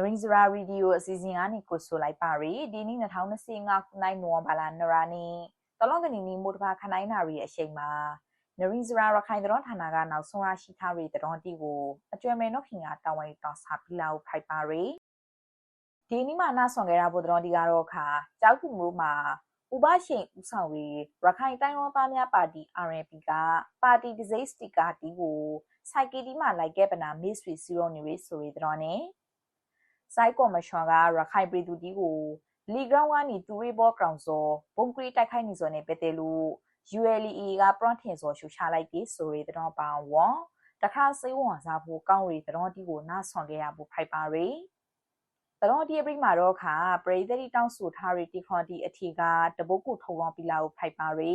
နရင်စရာရီဒီယိုအစီအစဉ်ကနေကိုဆိုလိုက်ပါရီဒီနေ့2025ခုနှစ်နိုဝင်ဘာလနရာနီတလောကနီနီမိုတဘာခနိုင်နာရီအချိန်မှာနရင်စရာရခိုင်တော်ဌာနကနောက်ဆုံးရရှိထားရီတတော်တီကိုအကျွမ်းမဲနော်ခင်ကတောင်းဝဲတောင်းစာပြလာကိုဖိုက်ပါရီဒီနေ့မှနားဆွန်ခဲ့တာဘုဒ္ဓတော်တီကတော့ခါကြောက်ခုမျိုးမှာဥပရှင်ဦးဆောင်ရေးရခိုင်တိုင်းရောသားများပါတီ RNP ကပါတီဒီဇိတ်စတီကာတီကိုစိုက်ကီတီမှာလိုက်ခဲ့ပနာမစ်ဆွေစီရိုနေရီဆိုရီတော်နဲ့ စိုက်ကော်မရှင်ကရခိုင်ပြည်သူတီကိုလီဂရောင်းကနေတူရီဘော့ကောင်စောဘုံကရီတိုက်ခိုက်နေစောနဲ့ပဲတဲလို့ ULE ကပရန့်ထင်စောရှူချလိုက်ပြီးဆိုရီတော်ပါဝွန်တခါစေးဝန်စားဖို့ကောင်းရီတော်တီကိုနားဆွန်ခဲ့ရဖို့ဖိုက်ပါရီတတော်ဒီအပရိမှာတော့ခါပရိသတိတောင်းဆိုထားရီတီခွန်တီအထီကတပုတ်ကိုထုံအောင်ပြလာကိုဖိုက်ပါရီ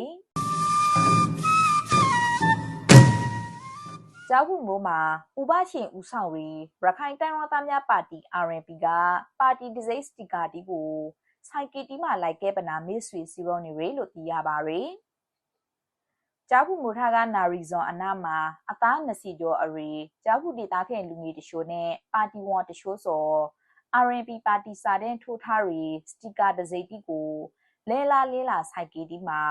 ကျောက်ခုမိုးမှာဥပရှင်ဦးဆောင်ရီရခိုင်တိုင်းရသားများပါတီ RNP ကပါတီဒီဇိတ်စတီကာတီကိုစိုက်ကီတီမှာလိုက်ခဲ့ပနာမစ်ဆွေစီရောနေရီလို့သိရပါရီကျောက်ခုမိုးထားကနာရီဇွန်အနာမှာအသားနစီကျော်အရီကျောက်ခုဒေတာခဲလူငယ်တရှိုးနဲ့ပါတီဝန်တရှိုးစော RNP ပါတီစာတဲ့ထိုးထားရီစတီကာဒဇိတ်တီကိုလဲလာလဲလာစိုက်ကီတီမှာ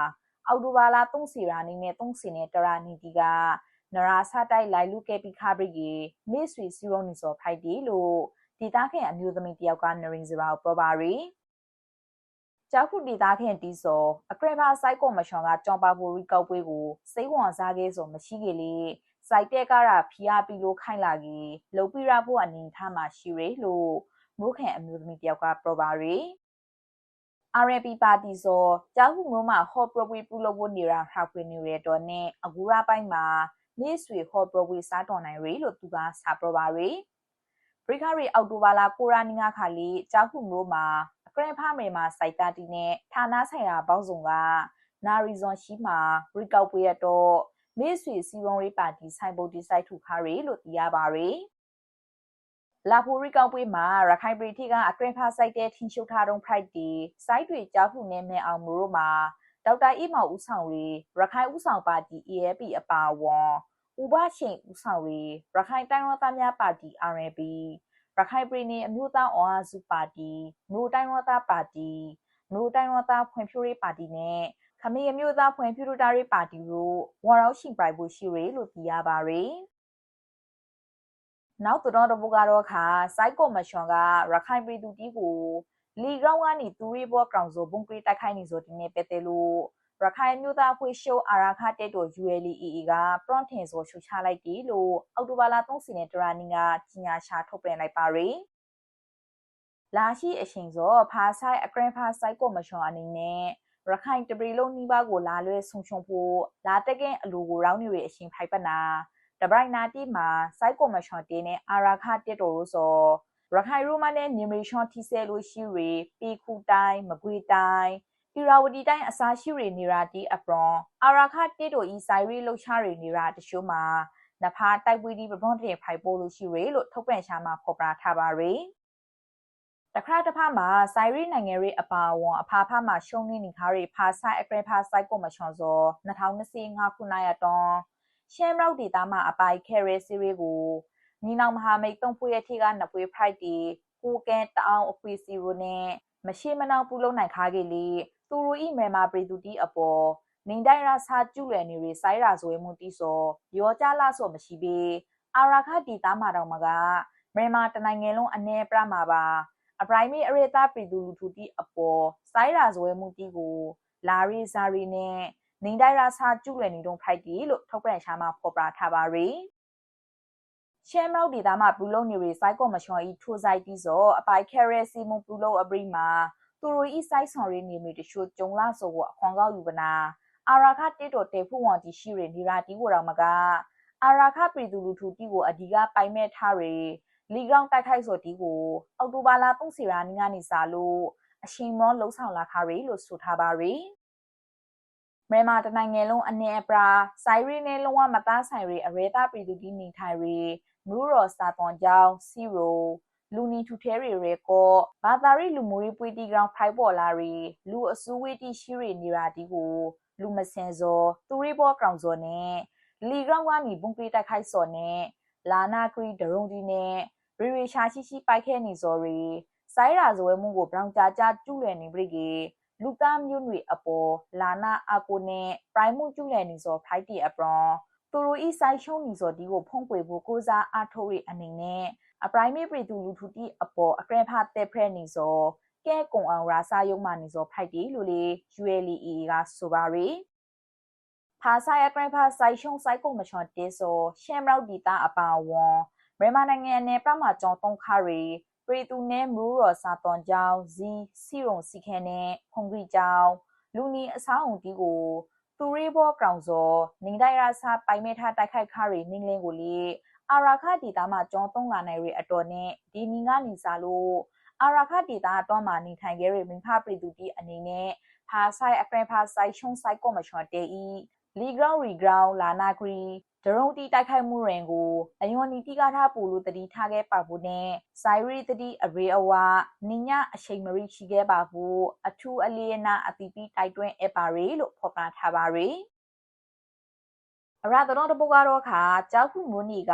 အော်တိုဘာလာ3စီရာနေနဲ့3စီနဲ့တရာနီတီက နရာဆတိုက်လိုက်လူကဲပီခါဘရီကေမေ့ဆွေစီရုံနီစောဖိုက်တီလို့ဒေတာခင်အမျိုးသမီးတယောက်ကနရင်စရာကိုပြောပါရီကျောက်ခုဒေတာခင်တီစောအကရဘာစိုက်ကောမရှင်ကကြောင်ပါဘူရီကောက်ပွဲကိုစိတ်ဝင်စားခဲ့ဆိုမရှိခဲ့လေစိုက်တဲ့ကရာဖီယာပီလိုခိုင်လာကြီးလုံပြရဖို့အနေထားမှာရှိရလို့မိုးခင်အမျိုးသမီးတယောက်ကပြောပါရီ RNP ပါတီစောကျောက်ခုမျိုးမှာဟော့ပရပွေပူလို့ဖို့နေတာခါခွေနေရတော့နဲ့အကူရပိုင်းမှာ နေဆွေဟော့ပရပွေစားတော်နိုင်ရီလို့သူကစာပြောပါရီပရိခရီအောက်တိုဘာလာကိုရာနီငါခါလီကျောက်ခုမျိုးမှာအကရဖာမေမှာစိုက်တာတီနဲ့ဌာနဆိုင်ရာပေါင်းစုံကနာရီဇွန်ရှိမှာရီကောက်ပွေရတော့မေ့ဆွေစီဝုံရေးပါတီဆိုင်ဘုတ်တီစိုက်ထုခါရီလို့သိရပါရီလာဖိုရီကောက်ပွဲမှာရခိုင်ပြည်ထကအကရင်ဖာစိုက်တဲ့ထင်းရှုပ်ထားတုံးဖိုက်တီစိုက်တွေကြောက်ခုနဲ့မဲအောင်မျိုးတို့မှာဒေါက်တာအိမောင်ဦးဆောင်ရီရခိုင်ဦးဆောင်ပါတီ AFP အပါဝွန် ဥပရှင်ဦးဆောင်ရီရခိုင်တိုင်းရသားများပါတီ RNP ရခိုင်ပြည်နယ်အမျိုးသားအောင်အားစုပါတီမြို့တိုင်းရသားပါတီမြို့တိုင်းရသားဖွံ့ဖြိုးရေးပါတီနဲ့ခမေအမျိုးသားဖွံ့ဖြိုးရေးပါတီတို့ဝါရောက်ရှင်ပြိုင်ဖို့ရှိရလို့သိရပါရယ်နောက်တော်တပုကတော့ခါစိုက်ကောမရှင်ကရခိုင်ပြည်သူတီးကိုလီဂရောင်းကနေသူရီဘော့ကောင်ဆိုဘုံကရီတိုက်ခိုင်းနေဆိုဒီနေ့ပဲတဲလို့ ရခိုင်မျိုးသားအဖွဲ့ရှုပ်အာရာခတက်တော် ULEE ကပရွန်ထင်ဆိုရှုချလိုက်ပြီလို့အောက်တိုဘာလ30ရက်တရာနီကကြီးညာရှာထုတ်ပြန်လိုက်ပါရယ်လာရှိအချိန်စောဖာဆိုင်အကရန်ဖာဆိုင်ကောမရှင်အနေနဲ့ရခိုင်တပရီလုံးနီးပါးကိုလာလွဲဆုံချုံဖို့လာတက်ကင်းအလူကိုရောင်းနေရအရှင်ဖိုက်ပနာတဘရိုင်နာတီမှာစိုက်ကောမရှင်တင်းနဲ့အာရာခတက်တော်လို့ဆိုရခိုင်ရိုမန်နဲ့နီမေရှန်တီဆဲလို့ရှိရီပီခုတိုင်းမကွေတိုင်း ဣရာဝတီတိုင်းအစားရှိရီနေရာတီအပရွန်အာရာခတက်တော်ဤဆိုင်ရီလှုပ်ရှားရီနေရာတရှိုးမှာနဖာတိုက်ပွေးဒီပပွန်တဲ့ဖိုက်ပိုးလို့ရှိရီလို့ထုတ်ပြန်ရှာမှာဖော်ပြထားပါရီတခါတဖာမှာဆိုင်ရီနိုင်ငံရေးအပါအဝင်အဖာဖာမှာရှုံးနေနေခါရီဖာဆိုင်အကရဖာဆိုင်ကိုမချွန်စော2025ခုနှစ်ရတော့ရှမ်းမြောက်ဒေသမှာအပိုင်ခဲရဲစီရီကိုညီနောင်မဟာမိတ်သုံးဖွဲ့ရဲ့ထိကနှစ်ဖွဲ့ဖိုက်တီကိုကန်တအောင်အခွေစီရိုနဲ့မရှိမနှောင်ပူလုံးနိုင်ခါကေလီ သူရူဤမြန်မာပြည်သူတီအပေါ်နေတိုင်းရာစာကျူလွယ်နေရီစိုင်းရာဇွဲမှုတီစောရောကြလာစောမရှိပေအာရာခတီသားမာတော်မကမြန်မာတနိုင်ငံလုံးအနေပြမှာပါအပရိုင်မီအရေတာပြည်သူလူထုတီအပေါ်စိုင်းရာဇွဲမှုတီကို လာရီဇာရီနဲ့နေတိုင်းရာစာကျူလွယ်နေတုံးဖိုက်တီလို့ထုတ်ပြန်ရှာမှာဖော်ပြထားပါရီရှမ်းမောက်ဒေသမှာဘူလုံးနေရီစိုက်ကောမရှင်ဤထိုဆိုင်တီစောအပိုင်ခဲရဲစီမွန်ဘူလုံးအပရိမှာ သူတို့ဤစိုက်ဆောင်ရနေမီတချို့ကျုံလာဆိုကိုအခွန်ကောက်ယူပနာအာရာခတေတော်တေဖူဝန်တီရှိရနေရာတီကိုတော့မကအာရာခပြည်သူလူထုတီကိုအဓိကပိုင်မဲ့ထားရလီကောင်တိုက်ခိုက်ဆိုတီကိုအောက်တိုဘာလ3စီရာနီကနေစာလို့အရှင်မောလှုံ့ဆော်လာခါရီလို့ဆိုထားပါရီမြန်မာတနိုင်ငံလုံးအနေအပရာဆိုင်ရီနဲ့လုံးဝမသားဆိုင်ရီအရေသားပြည်သူတီနေထိုင်ရီမူရောစာသွန်ကြောင်းစီရို လူနီထူထဲရီရဲကောဘာသာရီလူမျိုးရေးပွေတီကောင်ဖိုက်ပေါ်လာရီလူအစူးဝေးတီရှိရီနေရာတီကိုလူမစင်စောသူရီဘောကောင်စောနဲ့လီကောင်ကနေဘုံကလေးတိုက်ခိုက်စောနဲ့လာနာကရီဒရုံဒီနဲ့ရီရီရှာရှိရှိပိုက်ခဲနေစော်ရီစိုင်းရာဇဝဲမှုကိုဘရောင်ကြာကြာကျူးလည်နေပြီကေလူသားမျိုးနွေအပေါ်လာနာအကိုနဲ့ပရိုင်မှုကျူးလည်နေစော်ဖိုက်တီအပရွန် သူတို့ဤဆိုင်ရှုံးနေစော်ဒီကိုဖုံးကွယ်ဖို့ကိုစားအားထုတ်ရအနေနဲ့အပရိုင်မေပရီတူလူထူတီအပေါ်အကရဖတ်တဲ့ဖရက်နေစော်ကဲကုံအောင်ရာစာယုံမှနေစော်ဖိုက်တီလို့လေ ULE ကဆိုပါရီဖာဆိုင်အကရဖတ်ဆိုင်ရှုံးဆိုင်ကုံမချွန်တေစောရှမ်ရောက်ဒီတာအပါဝွန်မြန်မာနိုင်ငံနယ်ပမှာကျောင်းသုံးခါရီပရီတူနဲမူရော်စာတွန်ကျောင်းဇီစီရုံစီခဲနဲ့ဖုန်ဂရီကျောင်းလူနီအဆောင်အုံတီကို သူရီဘောကောင်စောနေတိုင်းရာစာပိုင်မဲထားတိုက်ခိုက်ခါရီနင်းလင်းကိုလေအာရာခတီတာမှာကျောင်းသုံးလာနိုင်ရီအတော်နဲ့ဒီနီကနေစားလို့အာရာခတီတာတော့မှနေထိုင်ခဲ့ရီမင်းဖပရီတူတီအနေနဲ့ဖာဆိုင်အကရဖာဆိုင်ရှုံးဆိုင်ကောမချွန်တေဤ လီဂရောင်းရီဂရောင်းလာနာဂရီဒရုံတီတိုက်ခိုက်မှုရင်ကိုအယွန်နီတိကားထားပူလို့တတိထားခဲ့ပါဘူးနဲ့ဆိုင်ရီတတိအရေအဝနိညာအချိန်မရီရှိခဲ့ပါဘူးအထူးအလေးနာအတိပိတိုက်တွင်းအပါရီလို့ဖော်ပြထားပါရီအရတော်တပုတ်ကတော့ခါကြောက်ခုမိုးနီက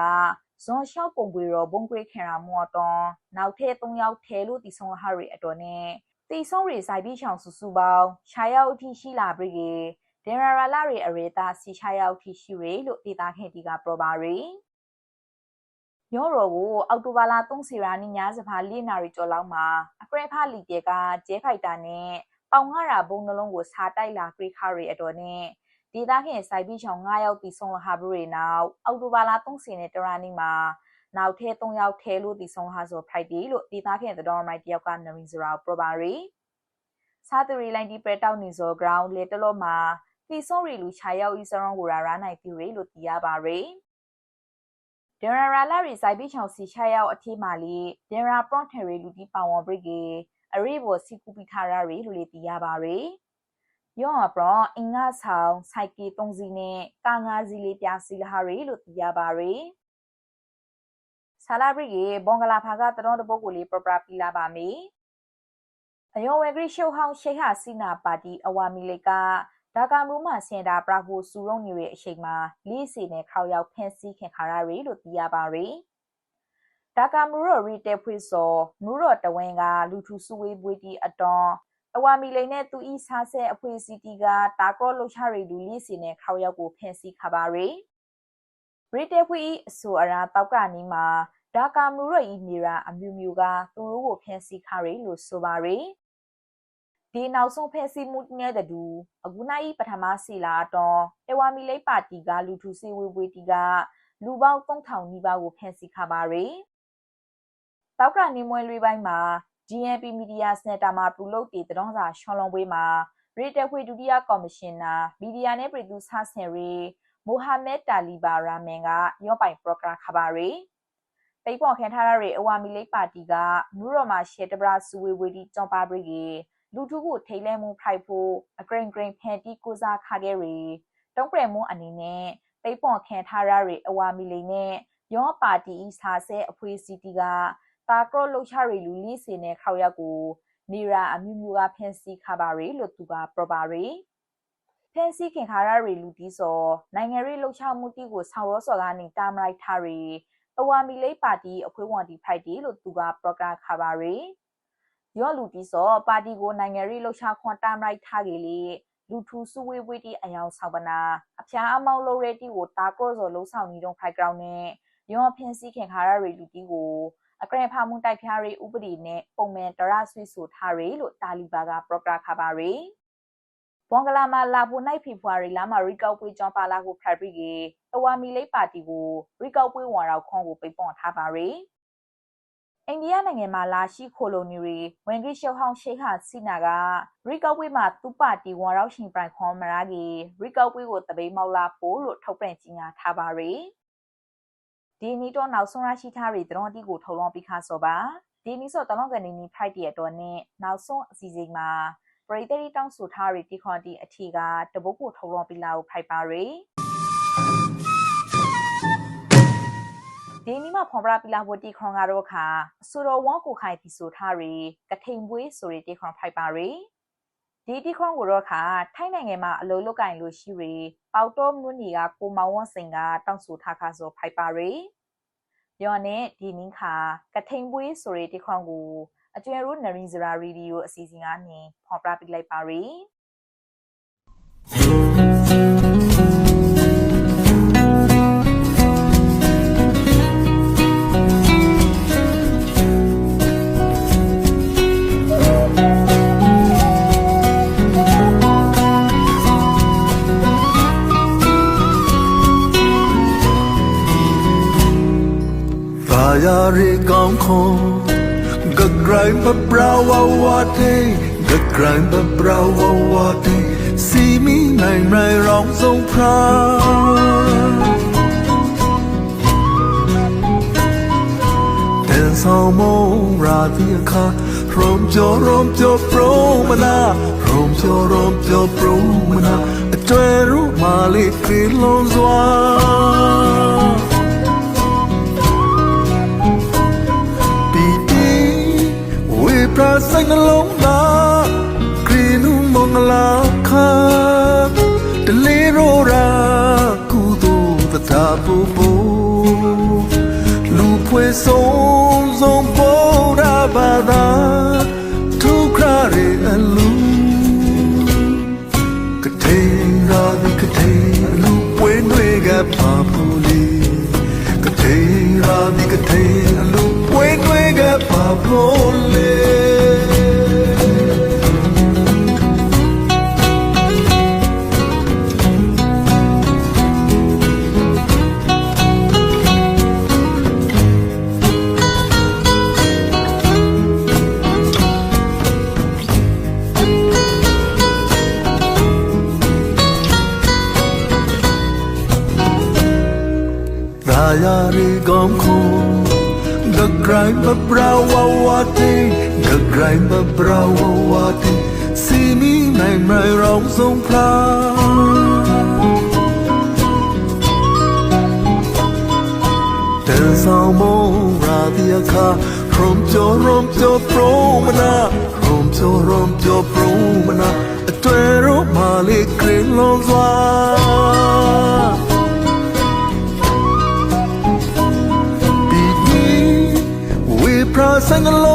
ဇွန်လျှောက်ပုံပွေရောဘုံကွေးခင်ရာမော်တွန်နောက်ထည့်၃ယောက်ထဲလို့တီဆုံးဟာရီအတော်နဲ့တီဆုံးရီဆိုင်ပြီးချောင်စုစုပေါင်းခြာရောက်အထိရှိလာပြီကေ ဒင်ရာရာလာရီအရေတာစီချရောက်ထိရှိရလို့ဒေတာခင်တီကပရပါရီရော်ရော်ကိုအောက်တိုဘာလ3စီရာနီညစဖာ၄နာရီကျော်လောက်မှာအကရဖလီတဲကကျဲဖိုက်တာနဲ့ပေါင်ငါရာဘုံနှလုံးကိုစားတိုက်လာခရိခါရီအတော်နဲ့ဒေတာခင်စိုက်ပြီးချောင်9ယောက်တီဆုံးလဟာဘရီနောက်အောက်တိုဘာလ3စီနဲ့တရာနီမှာနောက်ထဲ3ယောက်ထဲလို့တီဆုံးဟာဆိုဖရိုက်တီလို့ဒေတာခင်တတော်မိုင်တယောက်ကနရီဇရာပရပါရီစားသူရီလိုင်းဒီပရတောက်နေဇော်ဂရောင်းလေတလို့မှာ တီဆိုရီလူချာရောက်ဤစရောင်းကိုရာရာနိုင်ပြီလို့သိရပါရယ်ဒင်ရာရာလာရီစိုက်ပြီးချောင်စီချရောက်အထီးမာလီဒင်ရာပရွန်ထရီလူတီပါဝန်ဘရစ်ကေအရိဘောစီကူပီထာရာရီလို့လေသိရပါရယ်ယောအပရအင်္ဂါဆောင်စိုက်ကီ၃စီးနဲ့ကာငါးစီးလေးပြစီလာရီလို့သိရပါရယ်ဆာလာဘရစ်ကေဘွန်ဂလာဖာကတတော်တပုတ်ကိုလေးပရပရာပီလာပါမေအယောဝဲဂရိရှုဟောင်းရှိဟာစီနာပါတီအဝါမီလေက ဒါကာမူးမှစင်တာပရာဟိုစူရုံနေရဲ့အချိန်မှာလေးစီနဲ့ခေါရောက်ဖန်ဆီးခင်ခါရရီလို့သိရပါရီဒါကာမူရော်ရီတဲဖွေစောမူရော်တဝင်းကလူထူစုဝေးပွေးတီအတော်အဝါမီလိန်နဲ့သူဤစားဆဲအဖွေစီတီကတာကောလှချရီလူလေးစီနဲ့ခေါရောက်ကိုဖန်ဆီးခါပါရီရီတဲဖွေဤအဆိုအရာတောက်ကနီးမှာဒါကာမူရော်ဤနေရာအမျိုးမျိုးကသူတို့ကိုဖန်ဆီးခါရီလို့ဆိုပါရီ ဒီနောက်ဆုံးဖဲစီမှုနဲ့တတူအခုနိုင်ပထမစီလာတော့တဝါမီလိပ်ပါတီကလူထုစီဝေဝေတီကလူပေါင်း3000နီးပါးကိုဖန်ဆီးခါပါရယ်တောက်ကနေမွဲလွေးပိုင်းမှာ GNP Media Center မှာပြုလုပ်တည်တောင်းစာရှောင်းလုံးပွဲမှာရီတက်ခွေဒုတိယကော်မရှင်နာမီဒီယာနဲ့ပြည်သူဆဆင်ရီမိုဟာမက်တာလီဘာရာမန်ကရောပိုင်ပရိုဂရမ်ခပါရီတိတ်ပေါ်ခံထားရတဲ့အဝါမီလိပ်ပါတီကနူရော်မှာရှေတဘရာစုဝေဝေတီကျောင်းပါပရီ လူထုကိုထိလဲမှုဖိုက်ဖို့အဂရိန်ဂရိန်ဖန်တီကိုစားခါခဲ့ရီတုံးပရမှုအနေနဲ့ပိပွန်ခံထားရရီအဝါမီလီနဲ့ယောပါတီဤစာဆဲအဖွေးစီတီကတာကရောလှုပ်ရှားရီလူလီစင်နဲ့ခေါရက်ကိုနေရာအမျိုးမျိုးကဖန်စီခါပါရီလို့သူကပရပါရီဖန်စီခင်ခါရရီလူတီစောနိုင်ငံရေးလှုပ်ရှားမှုတီကိုဆောင်းရောစော်ကနေတာမလိုက်ထားရီအဝါမီလိပါတီအဖွေးဝန်တီဖိုက်တီလို့သူကပရကခါပါရီ ရော့လူတီစောပါတီကိုနိုင်ငံရေးလှုပ်ရှားခွန်တမ်ရိုက်ထားကြလေလူထူစုဝေးဝေးတီအယောင်ဆောင်ပနာအဖျားအမောက်လိုရဲတီကိုတာကော့စောလှုပ်ဆောင်နေတော့ဖိုက်ဂရောင်းနဲ့ရောဖင်းစီခင်ခါရရီလူတီကိုအကရဖာမှုတိုက်ဖျားရီဥပဒေနဲ့ပုံမှန်တရဆွေဆိုထားရီလို့တာလီဘာကပရိုဂရခါပါရီဘွန်ဂလာမှာလာဖို့နိုင်ဖေဖော်ဝါရီလမှာရီကောက်ပွဲကြောင်းပါလာကိုဖရပရီကေအဝါမီလိပ်ပါတီကိုရီကောက်ပွဲဝန်ရောက်ခွန်ကိုပိတ်ပွန်ထားပါရီ အိန္ဒိယနိုင်ငံမှာလာရှိခိုလိုနီရီဝင်ဂိရှောဟောင်းရှိခါစီနာကရီကောက်ပွဲမှာသူပါတီဝန်ရောက်ရှင်ပြိုင်ခွန်မရာကြီးရီကောက်ပွဲကိုတပိမောက်လာဖို့လို့ထုတ်ပြန်ကြေညာထားပါရီဒီနီတော့နောက်ဆုံးရရှိထားရီတရွန်တီကိုထုတ်လွှင့်ပြီးခါစောပါဒီနီဆိုတလုံးကနေနီဖိုက်တီအတွက်နဲ့နောက်ဆုံးအစီအစဉ်မှာပရိသတ်တောင်းဆိုထားရီတီခွန်တီအထီကတပုတ်ကိုထုတ်လွှင့်ပြီးလာကိုဖိုက်ပါရီ ဒီနီမှာဖွန်ပရာပီလာဝတီခွန်ကတော့ခါဆူတော်ဝေါကိုခိုင်တီဆိုထားရီကထိန်ပွေးဆိုရီတီခွန်ဖိုက်ပါရီဒီတီခွန်ကိုတော့ခါထိုင်းနိုင်ငံမှာအလုံးလုတ်ကင်လို့ရှိရီပေါတော့မြူနီကကိုမောင်ဝွန်စင်ကတောင်းဆိုထားခါဆိုဖိုက်ပါရီယောနဲ့ဒီနင်းခါကထိန်ပွေးဆိုတဲ့တခေါင်ကိုအကျွဲရိုးနရင်စရာရေဒီယိုအစီအစဉ်ကနေဖော်ပြပေးလိုက်ပါရ ဂဂရိုင်းပပရာဝဝတေစီမီနိုင်ရိုင်းရောင်းဆုံးဖရာတန်ဆောင်မရာဒီအခါရုံကျော်ရုံကျော်ပရိုမနာရုံကျော်ရုံကျော်ပရိုမနာအတွဲရူမာလေးကေလုံးစွာတီတီဝေပရာဆိုင်နှလုံးသား ပူပူလူဖွဲဆုံးဆုံးပေါ်ရာဘာသာထုခရရေအလူကတိရာဒီကတိလူပွဲတွေကပါပူလီကတိရာဒီကတိအလူပွဲတွေကပါဖို့လေ ရီကောင်းခုဂဂရိုင်းပပရာဝဝတေဂဂရိုင်းပပရာဝဝတေစီမီနိုင်မရောင်းဆုံးဖလား ပရာ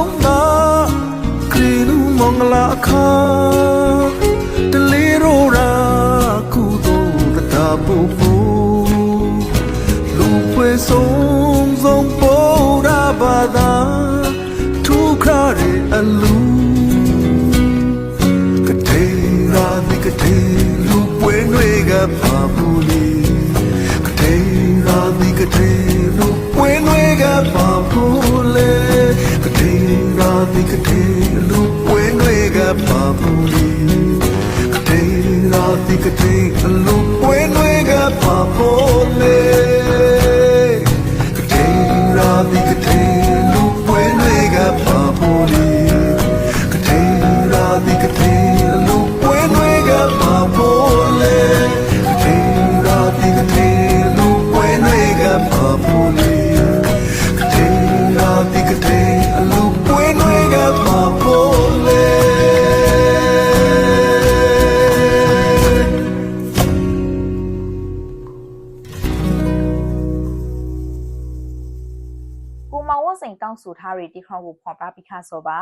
တောင်းဆိုထားတဲ့တခေါင်ကိုဖော်ပြပြီးခါစောပါ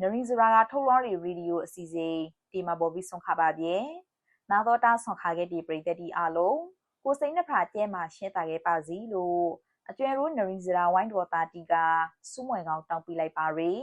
နရင်စရာကထုတ်လွှားတဲ့ရေဒီယိုအစီအစဉ်ဒီမှာပေါ်ပြီးဆုံးခပါပြေနာတော်တာဆွန်ခါခဲ့တဲ့ပရိသတ်ဒီအားလုံးကိုစိန်နှဖာကျဲမှာရှင်းတာခဲ့ပါစီလို့အကျွဲရိုးနရင်စရာဝိုင်းတော်တာတီကစူးမွယ်ကောင်တောင်းပြလိုက်ပါရယ်